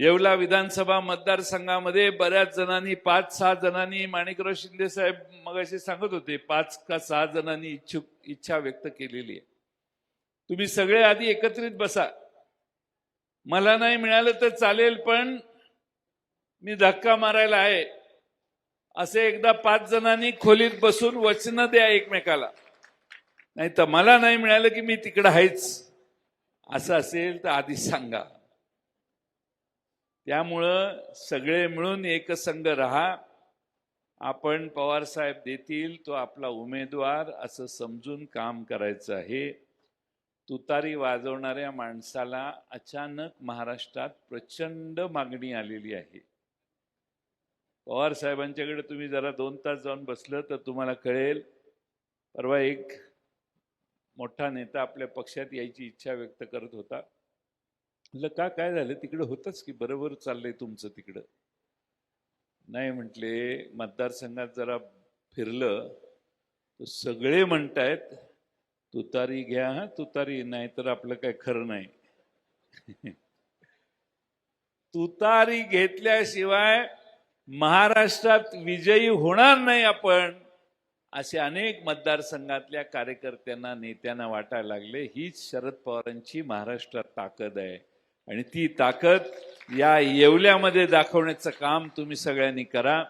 येवला विधानसभा मतदारसंघामध्ये बऱ्याच जणांनी पाच सहा जणांनी माणिकराव शिंदे साहेब मगाशी सांगत होते पाच का सहा जणांनी इच्छुक इच्छा व्यक्त केलेली आहे. तुम्ही सगळे आधी एकत्रित बसा. मला नाही मिळालं तर चालेल पण मी धक्का मारायला आहे. असे एकदा पाच जणांनी खोलीत बसून वचनं द्या एकमेकाला. नाही तर मला नाही मिळालं की मी तिकडं आहेच. असं असेल तर आधी सांगा. त्यामुळं सगळे मिळून एकसंघ राहा. आपण पवार साहेब देतील तो आपला उमेदवार असं समजून काम करायचं आहे. तुतारी वाजवणाऱ्या माणसाला अचानक महाराष्ट्रात प्रचंड मागणी आलेली आहे. पवार साहेबांच्याकडे तुम्ही जरा दोन तास जाऊन बसलं तर तुम्हाला कळेल. परवा एक मोठा नेता आपल्या पक्षात यायची इच्छा व्यक्त करत होता. म्हटलं का काय झालं? तिकडं होतच की बरोबर चाललंय तुमचं तिकडं. नाही म्हटले मतदारसंघात जरा फिरलं तर सगळे म्हणतायत तुतारी घ्या हा तुतारी नाही तर आपलं काय खरं नाही. तुतारी घेतल्याशिवाय महाराष्ट्रात विजयी होणार नाही आपण असे अनेक मतदारसंघातल्या कार्यकर्त्यांना नेत्यांना वाटायला लागले हीच शरद पवारांची महाराष्ट्रात ताकद आहे. आणि ती ताकद या येवल्यामध्ये दाखवण्याचं काम तुम्ही सगळ्यांनी करा.